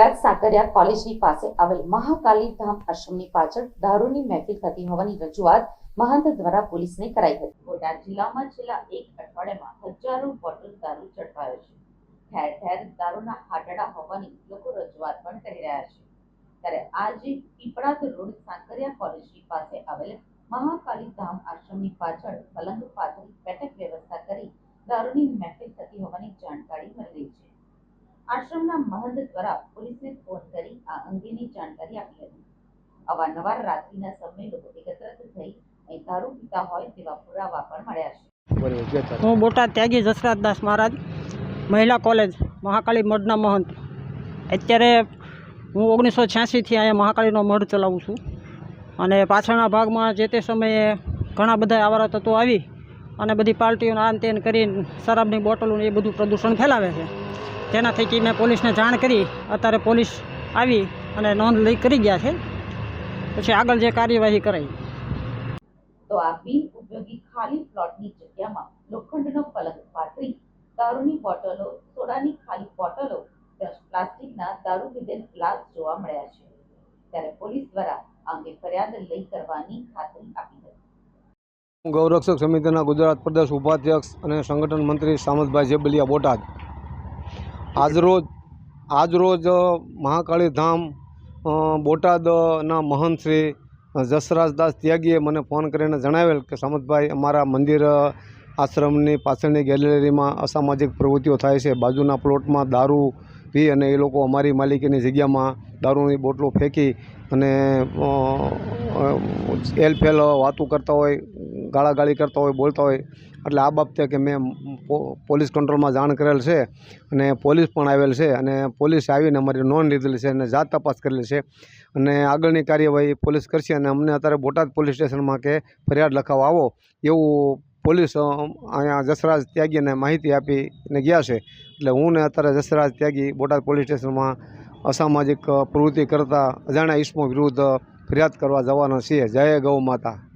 બોટાદ સાકરિયા કોલેજની પાસે આવેલ મહાકાલી ધામ આશ્રમની પાછળ દારૂની મહેફિલ થતી હોવાની રજૂઆત મહંત દ્વારા પોલીસને કરાઈ હતી. બોટાદ જિલ્લામાં છેલ્લા એક અઠવાડિયામાં હજારો બોટલ દારૂ ઝડપાયો છે. ઠેર ઠેર દારૂના હાટડા હોવાની લોકો રજૂઆત પણ કરી રહ્યા છે. ત્યારે આજે પીપળાદ રોડ સાંકરિયા કોલેજની પાસે આવેલ મહાકાલી ધામ આશ્રમની પાછળ પલંગ પાથરી બેઠક વ્યવસ્થા કરી દારૂની મહેફિલ થતી હોવાની જાણકારી મળી રહી છે આશ્રમના મહંત દ્વારા પોલીસને ફોન કરી આ અંગેની જાણકારી આપી હતી. અવારનવાર રાત્રિના સમયે લોકો એકત્રિત થઈ અહીં દારૂ પીતા હોય તેવા પુરાવા પણ મળ્યા છે. હું બોટાદ ત્યાગી જસરાજદાસ મહારાજ, મહિલા કોલેજ, મહાકાળી મઢના મહંત. અત્યારે હું ઓગણીસો છ્યાસીથી અહીંયા મહાકાળીનો મઢ ચલાવું છું. અને પાછળના ભાગમાં જે તે સમયે ઘણા બધા આવારા તત્વો આવી અને બધી પાર્ટીઓને આન તેન કરીને શરાબની બોટલોને એ બધું પ્રદૂષણ ફેલાવે છે. તેના થકી મેં પોલીસને જાણ કરી અત્યારે પોલીસ આવી અને નોંધ લઈ કરી ગયા છે. પછી આગળ જે કાર્યવાહી કરાઈ. તો આ બિન ઉપયોગી ખાલી પ્લોટની જગ્યામાં લોખંડનો ફલક પાથરી દારૂની બોટલો સોડાની ખાલી બોટલો તેમજ પ્લાસ્ટિકના દારૂ લીધેલ ગ્લાસ જોવા મળ્યા છે. ત્યારે પોલીસ દ્વારા આ અંગે ફરિયાદ લઈ કરવાની ખાતરી આપી હતી. ગૌરક્ષક સમિતિના ગુજરાત પ્રદેશ ઉપાધ્યક્ષ અને સંગઠન મંત્રી સામંતભાઈ જેબલિયા બોટાદ આજરોજ આજરોજ મહાકાળી ધામ બોટાદના મહંત શ્રી જસરાજદાસ ત્યાગીએ મને ફોન કરીને જણાવેલ કે, સમતભાઈ, અમારા મંદિર આશ્રમની પાછળની ગેલેરીમાં અસામાજિક પ્રવૃત્તિઓ થાય છે. બાજુના પ્લોટમાં દારૂ પી અને એ લોકો અમારી માલિકીની જગ્યામાં દારૂની બોટલો ફેંકી અને એલફેલ વાતો કરતા હોય ગાળાગાળી કરતા હોય, બોલતા હોય. એટલે આ બાબતે કે મેં પોલીસ કંટ્રોલમાં જાણ કરેલ છે અને પોલીસ પણ આવેલ છે અને પોલીસ આવીને અમારી નોંધ લીધેલી છે અને જાત તપાસ કરેલી છે. અને આગળની કાર્યવાહી પોલીસ કરશે અને અમને અત્યારે બોટાદ પોલીસ સ્ટેશનમાં કે ફરિયાદ લખાવવા આવો એવું પોલીસ અહીંયા જસરાજ ત્યાગીને માહિતી આપીને ગયા છે. એટલે હું ને અત્યારે જસરાજ ત્યાગી બોટાદ પોલીસ સ્ટેશનમાં અસામાજિક પ્રવૃત્તિ કરતા અજાણ્યા ઈસમો વિરુદ્ધ ફરિયાદ કરવા જવાના છીએ. જય ગૌ માતા.